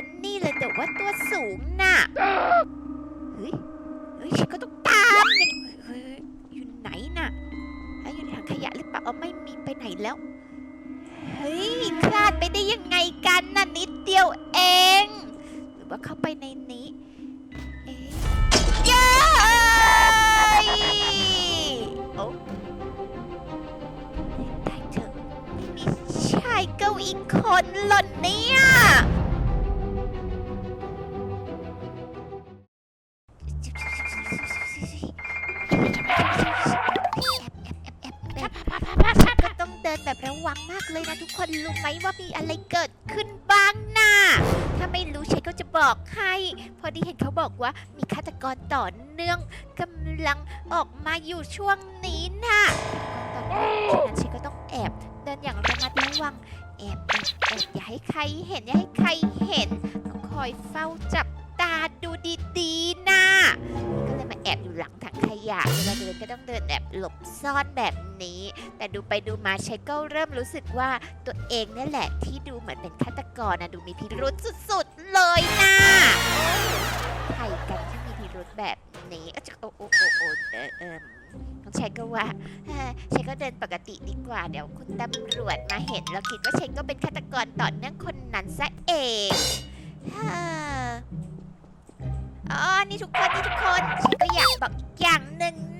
บันนี่เลยแต่ว่าตัวสูงน่ะ เฮ้ย เฮ้ยฉันก็ต้องตามอย่างเฮ้ยอยู่ไหนน่ะอ้ยอยู่ในถังขยะหรือเปล่าเอาไม่มีไปไหนแล้ว เฮ้ยพลาดไปได้ยังไงกันน่ะนิดเดียวเอง หรือว่าเข้าไปในนี้ เอ๊ะเย้โอ้ได้เถอะไม่มีชายเก้าอีกคนหล่นเนี่ย ระวังมากเลยนะทุกคนรู้ไหมว่ามีอะไรเกิดขึ้นบ้างนะถ้าไม่รู้เชนก็จะบอกให้ พอดีเห็นเขาบอกว่ามีฆาตกรต่อเนื่องกำลังออกมาอยู่ช่วงนี้นะตอนนี้ฉะนั้นเชนก็ต้องแอบเดินอย่างระมัดระวังแอบแอบแอบอย่าให้ใครเห็นอย่าให้ใครเห็นต้องคอยเฝ้าจับตาดูดีๆนะก็เลยมาแอบอยู่หลังถังขยะ เลาเดินก็ต้องเดินแบบหลบซ่อนแบบนี้ แต่ดูไปดูมาเชนก็เริ่มรู้สึกว่าตัวเองนี่แหละที่ดูเหมือนเป็นฆาตกรนะดูมีพิรุษสุดๆเลยนะใครกันที่มีพิรุษแบบนี้อะจะโอ้โอ้โอ้โอ้เออเออน้องเชนก็ว่าเชนก็เดินปกติดีกว่า เดี๋ยวคุณตำรวจมาเห็นแล้วคิดว่าเชนก็เป็นฆาตกรต่อเนื่องคนนั้นซะเองฮ่าอ๋อ นี่ทุกคน นี่ทุกคนเชนก็อยากบอกอีกอย่างหนึ่งน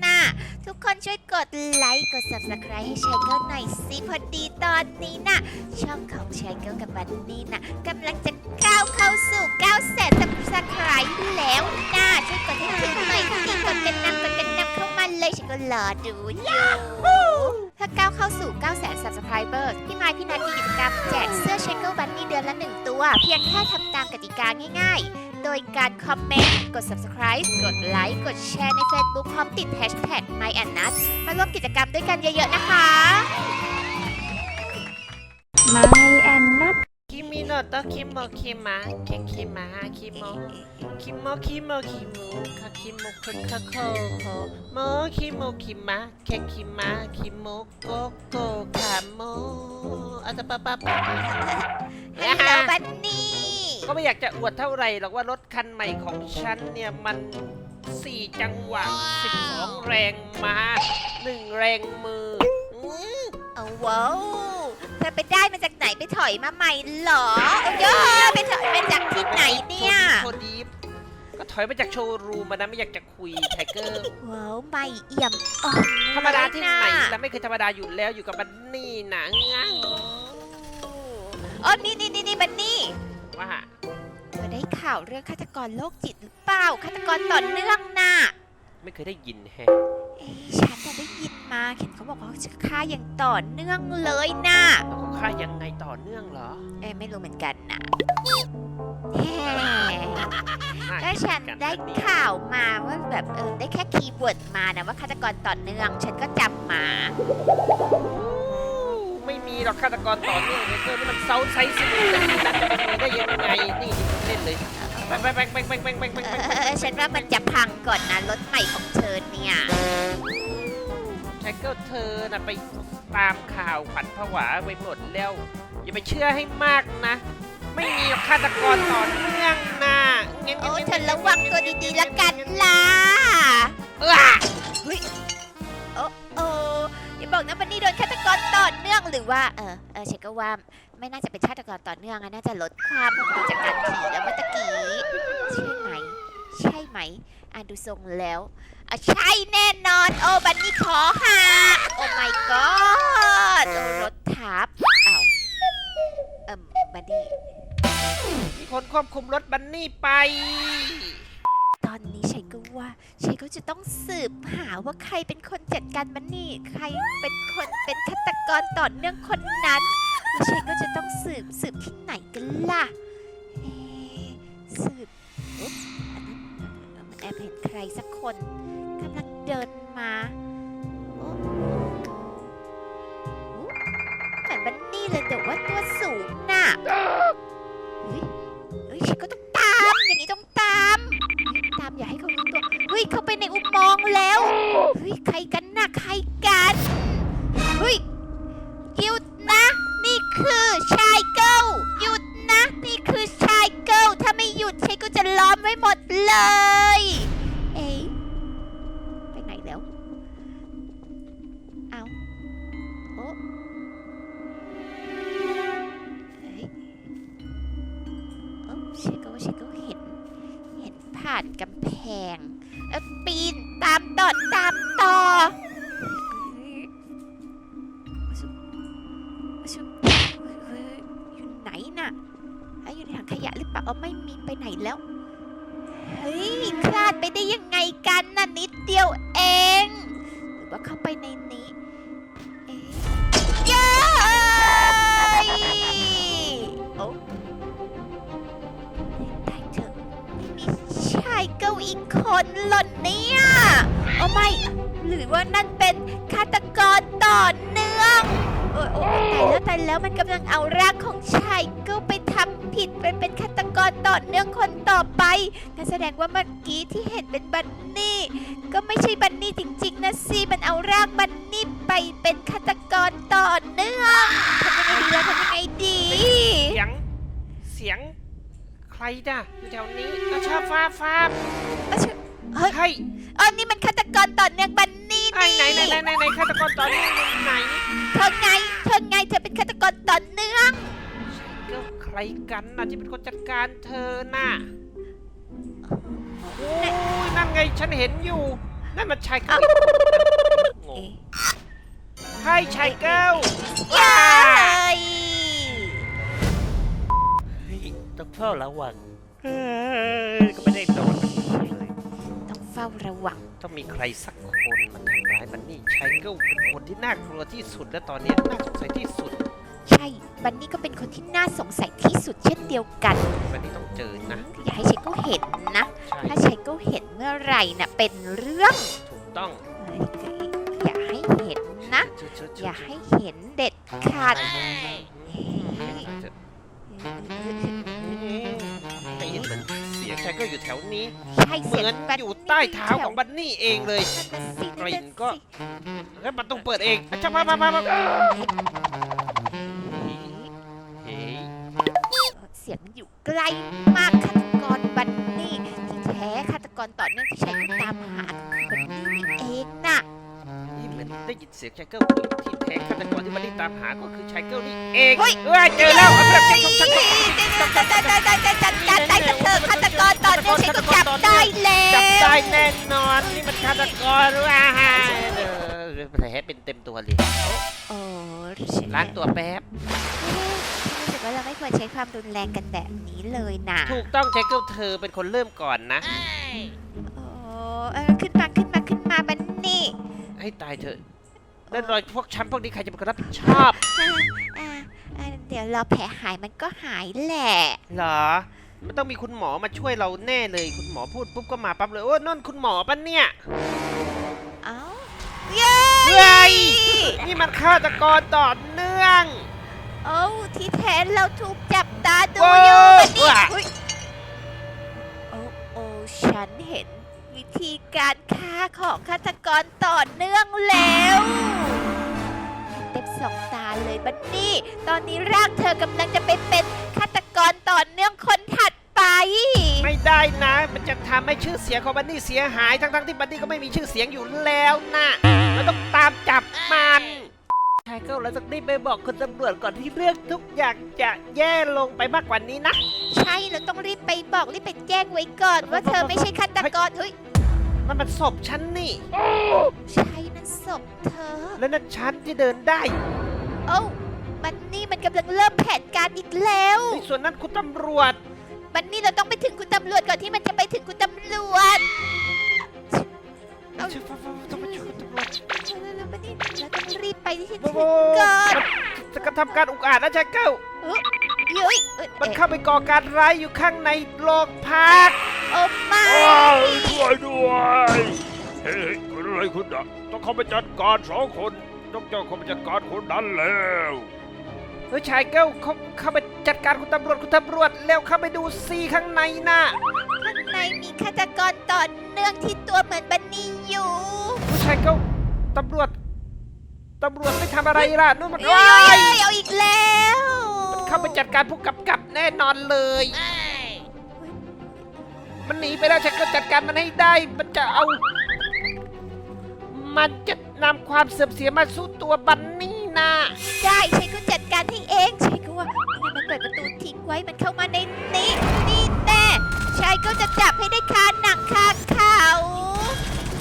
ทุกคนช่วยกดไลค์กด subscribe ให้ชายเกิลหน่อยสิพอดีตอนนี้นะช่องของชายเกิลกับบันนี่นะกำลังจะก้าวเข้าสู่9แสน subscribe แล้วนะช่วยกดให้ถึงหน่อยสิกดกันนำกดกันนำเข้ามาเลยฉันก็รอดูอยู่ถ้าก้าวเข้าสู่9แสน subscriber พี่ไม้พี่นัทมีกิจกรรมแจกเสื้อชายเกิลบันนี่เดือนละหนึ่งตัว เพียงแค่ทำตามกติกาง่ายๆ โดยการคอมเมนต์ กด subscribe กดไลค์ กดแชร์ใน Facebook พร้อมติด hashtag my a n n u t มาร่วมกิจกรรมด้วยกันเยอะๆนะคะ My Anus นัคิมิโนโตะคิมโมคิมะเคคิมะคิโมคิโมคิโมคิโมคาคิโมคุคาโคโคโมคิโมคิมะเคคิมะคิโมโกโกคาโมอาตาปาปาปะ ฮัลโหลบันนี่ ก็ไม่อยากจะอวดเท่าไหร่หรอกว่ารถคันใหม่ของฉันเนี่ยมัน 4 จังหวะ 12 แรงมา1 แรงมืออื้อเอาว้าวเธอไปได้มาจากไหนไปถอยมาใหม่เหรอเอาเยอะไปถอยมาจากที่ไหนเนี่ยโทษดีก็ถอยมาจากโชว์รูมมานะไม่อยากจะคุยไทเกอร์ ว้าวไม่เอี่ยมอ่อนธรรมดาที่ไหนเลยะแล้วไม่เคยธรรมดาอยู่แล้วอยู่กับบันนี่หนังงังอ๋อนี่นี่นี่นี่บันนี่ว่าเธอได้ ข่าวเรื่องฆาตกรโรคจิตหรือเปล่าฆาตกรต่อเนื่องน่ะไม่เคยได้ยินแฮะเอ๊ะฉันน่ะได้ยินมาเห็นเขาบอกว่าเขาจะฆ่าอย่างต่อเนื่องเลยน่ะแล้วเขาฆ่ายังไงต่อเนื่องเหรอเอ้ยไม่รู้เหมือนกันนะแหม น่าก็คิฉันกันได้นะเนี่ยข่าวมาว่าแบบเออได้แค่คีย์เวิร์ดมานะว่าฆาตกรต่อเนื่อง ฉันก็จำมาไม่มี หรอกฆาตกรต่อเนื่องไทเกอร์นี่มันเซาไซส์สินัดจะเป็นได้ยังไงนี่เล่นเลยไปไปไปไปไปไปไปไปเอไปอฉันว่ามันจะพังก่อนนะรถใหม่ของเธอเนี่ยไทเกอร์เธอน่ะไปตามข่าวขวัญผวาไปหมดแล้ว อย่าไปเชื่อให้มากนะ ไม่มีฆาตกรต่อเนื่องนะงั้นโอ้เธอระวังตัวดีๆละกันล่ะเออโอ้โอ้อย่าบอกนะวันนี้โดน ฆาตกรต่อเนื่องหรือว่าเออเออฉันก็ว่าไม่น่าจะเป็นฆาตกรต่อเนื่องอะน่าจะลดความดูจากการขี่แล้วเมื่อตะกี้ใช่ไหม ใช่ไหมอ่านดูทรงแล้วอะใช่แน่นอน โอ้บันนี่ขอหักโอ้ my god โอ้รถทับอ้าวเอิ่มบันนี่มีคนควบคุมรถบันนี่ไป ตอนนี้ ชัว่าชัยก็จะต้องสืบหาว่าใครเป็นคนจัดการบันนี่ ใครเป็นคนเป็นฆาตกรต่อเนื่องคนนั้นแล้วชัยก็จะต้องสืบสืบที่ไหนกันล่ะเอ๊ะสืบอุ๊บอันนั้นมันแอบเห็นใครสักคนกำลังเดินมาโอ้โอ้เหมือนบันนี่เลยแต่ว่าตัวสูงน่ะเฮ้ยเฮ้ยชัยก็ต้อง ผ่านกำแพงแล้วปีนตามต่อตามต่อยอยู่ไหนน่ะอยู่ในถังขยะหรือเปล่าเอาไม่มีไปไหนแล้ว เฮ้ยพลาดไปได้ยังไงกันน่ะนิดเดียวเอง หรือว่าเข้าไปในนี้ อีกคนหล่นเนี่ยโอ้ไม่หรือว่านั่นเป็นฆาตกรต่อเนื่องโอ้ยโอ้ยตายแล้วตายแล้วมันกำลังเอาร่างของชายเก้าไปทำผิดไปเป็นฆาตกรต่อเนื่องคนต่อไปนั่นแสดงว่าเมื่อกี้ที่เห็นเป็นบันนี่ ก็ไม่ใช่บันนี่จริงๆนะสิมันเอาร่างบันนี่ไปเป็นฆาตกรต่อเนื่องทำยังไงดีล่ะทำยังไงดี เสียง เสียง ใครน่ะอยู่แถวนี้อาชาฟ้าฟ้าเอ้ยเชเฮ้ยเฮ้ยอ๋อนี่มันฆาตกรต่อเนื่องบันนี่ไอ้นี่ไหนไหนไหนไหนไหนฆาตกรตอนนี้อยู่ไหนเธอไงเธอไงเธอเป็นฆาตกรต่อเนื่อง ก็ใครกันน่ะที่เป็นคนจัดการเธอน่ะโอ้ยนั่นไงฉันเห็นอยู่ นั่นมันชายเกิลงงเอ๊ะให้ชายเกิลเย้ เฝ้าระวังเฮ้ยก็ไม่ได้โดนเลย ต้องเฝ้าระวัง ต้องมีใครสักคนมาทำร้ายมันนี่ชายเกิลเป็นคนที่น่ากลัวที่สุดและตอนนี้น่าสงสัยที่สุดใช่ บันนี่ก็เป็นคนที่น่าสงสัยที่สุดเช่นเดียวกันวันนี้ต้องเจอนะอย่าให้เชโก็เห็นนะ ใช่ถ้าเชโก็เห็นเมื่อไหร่น่ะเป็นเรื่องถูกต้องเฮ้ยอย่าให้เห็นนะอย่าให้เห็นเด็ดขาดได้ยิ นเหมือนเสียงชายเกิลอยู่แถวนี้ ใช่เหเสียมือนงบันอยู่ใต้เท้าของบันนี่เองเลยนั่นน่ะสิกลิ่นก็นั่นสิแล้วประตูเปิดเองอะจ้ามามามามาเฮ้ยเสียงมันอยู่ใกล้มากฆาตกรบันนี่ที่แท้ฆาตกรต่อเนื่องที่ใช้ตามหาก็คือบันนี่นี่เองน่ะ นี่เหมือนได้ยินเสียงชายเกิลที่แท้ฆาตกรที่บันนี่ตามหาก็คือชายเกิลนี่เองเฮ้ย เอ้ยเจอแล้วเอาแบบเช็คของฉัน น่นอนนี่มันฆาตกรว่ะเออแผลเป็นเต็มตัวเลยโอ้ล้างตัวแป๊บรู้สึกว่าเราไม่ควรใช้ความรุนแรงกันแบบนี้เลยนะถูกต้องชายเกิลเธอเป็นคนเริ่มก่อนนะโอ้เออขึ้นมาขึ้นมาขึ้นมาบันนี่ให้ตายเถอะแน่นอนพวกฉันพวกนี้ใครจะเป็นคนรับผิดชอบเดี๋ยวรอแผลหายมันก็หายแหละ เหรอ มันต้องมีคุณหมอมาช่วยเราแน่เลย คุณหมอพูดปุ๊บก็มาปั๊บเลยโอ้นั่นคุณหมอปะเนี่ยเอ้าเย้เฮ้ยนี่มันฆาตกรต่อเนื่องโอ้ที่แท้เราถูกจับตาดูโอ้อยู่บันนี่ว่ะอุ๊ยโอ้โอ้ฉันเห็นวิธีการฆ่าของฆาตกรต่อเนื่องแล้วเต็มสองตาเลยบันนี่ ตอนนี้ร่างเธอกำลังจะไปเป็นฆาตกรต่อเนื่องคนถัด ไป ไม่ได้นะ มันจะทำให้ชื่อเสียงของบันนี่เสียหายทั้งๆที่บันนี่ก็ไม่มีชื่อเสียงอยู่แล้วนะเราต้องตามจับมันชายเก้าแล้วสักนิดไปบอกคุณตำรวจก่อนที่เรื่องทุกอย่างจะแย่ลงไปมากกว่านี้นะ ใช่เราต้องรีบไปบอกรีบไปแจ้งไว้ก่อนว่าเธอไม่ใช่ฆาตกรเฮ้ยนั่นมันศพฉันนี่ ใช่นั่นศพเธอ แล้วนั่นฉันที่เดินได้โอ้ามันนี่มันกำลังเริ่มแผนการอีกแล้ว ในส่วนนั้นคุณตำรวจ มันนี่เราต้องไปถึงคุณตำรวจก่อนที่มันจะไปถึงคุณตำรวจเอาต้องไปช่วยคุณตำรวจเร็วๆมันนี่เราต้องรีบไปที่ถึงโอ้โหก่อนจะกระทำการอุกอาจนะชายเก้าเย้ยเอ้ยมันเอ๊ะเข้าไปก่อการร้ายอยู่ข้างในโรงพักโอ้ไม่อ้าวช่วยด้วยเฮ้ยเกิดอะไรขึ้นอะต้องเข้าไปจัดการสองคนต้องเจ้าเข้าไปจัดการคนนั้นแล้ว เฮ้ยชายเก้าเขาเข้าไปจัดการคุณตำรวจคุณตำรวจแล้วเข้าไปดูซีข้างในน่ะข้างในมีฆาตกรต่อเนื่องที่ตัวเหมือนบันนี่อยู่ ผู้ชายเก้าตำรวจตำรวจไม่ทำอะไรล่ะนู่นมันเอ้ว้ายยเอาอีกแล้วเข้าไปจัดการผู้กำกับแน่นอนเลยไมันหนีไปแล้วฉันก็จัดการมันให้ได้ มันจะเอา มันจะนำความเสื่อมเสียมาสู้ตัวบันนี่ นะได้ฉันก็จัดการให้เองฉันก็ว่านี่มันเปิดประตูทิ้งไว้มันเข้ามาในนี้ นี่แน่ชายก็จะจับให้ได้คาหนังคาเขา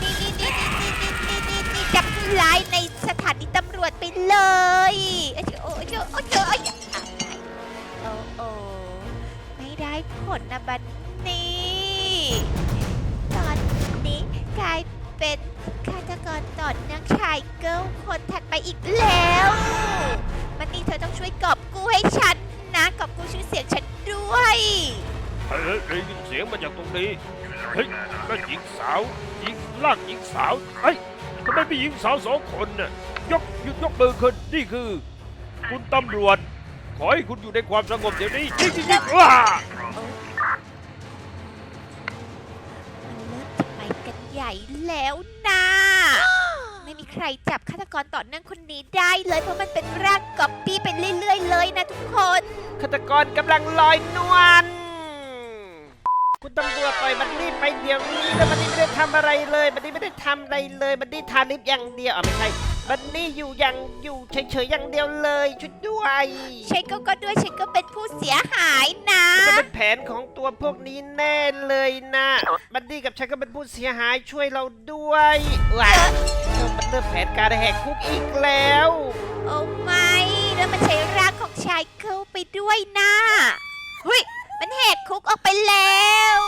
นี่นี่นี่นี่นี่นี่นี่นี่จับผู้ร้ายในสถานีตำรวจไปเลยโอ้ยโอ้ยโอ้ยโอ้ยโอ้โอ้ไม่ได้ผลนะบันนี่ตอนนี้กลายเป็น กรต่อเนื่องชายเกิลคนถัดไปอีกแล้ว มันนี่เธอต้องช่วยกอบกู้ให้ฉันนะกอบกู้ชื่อเสียงฉันด้วยเฮ้ยเฮ้ยได้ยินเสียงมาจากตรงนี้ เฮ้ยนั่นหญิงสาวหญิงลากหญิงสาวเฮ้ยทำไมมีหญิงสาวสองคนน่ะยกหยุดยกมือขึ้นนี่คือ คุณตำรวจ ขอให้คุณอยู่ในความสงบเดี๋ยวนี้ยิงยิงยิงว้ามันเริ่มจะไปกันใหญ่แล้วนะไม่มีใครจับฆาตกรต่อเนื่องคนนี้ได้เลย เพราะมันเป็นร่างก๊อปปี้ไปเรื่อย ๆ เลยนะทุกคน ฆาตกรกำลังลอยนวล คุณตำรวจปล่อยบันนี่ไปเดี๋ยวนี้แล้วบันนี่ไม่ได้ทำอะไรเลยบันนี่ไม่ได้ทำอะไรเลยบันนี่ทาลิปอย่างเดียวอะไม่ใช่บันนี่อยู่อย่างอยู่เฉยๆอย่างเดียวเลยช่วยด้วยฉันก็ก็ด้วยฉันก็เป็นผู้เสียหายนะ มันเป็นแผนของตัวพวกนี้แน่เลยนะบันนี่กับฉันก็เป็นผู้เสียหายช่วยเราด้วยว้าวมัน เริ่มแผนการแหกคุกอีกแล้ว โอ้ไม่แล้วมันใช้ร่างของชายเกิลไปด้วยนะเฮ้ยมันแหกคุกออกไปแล้ว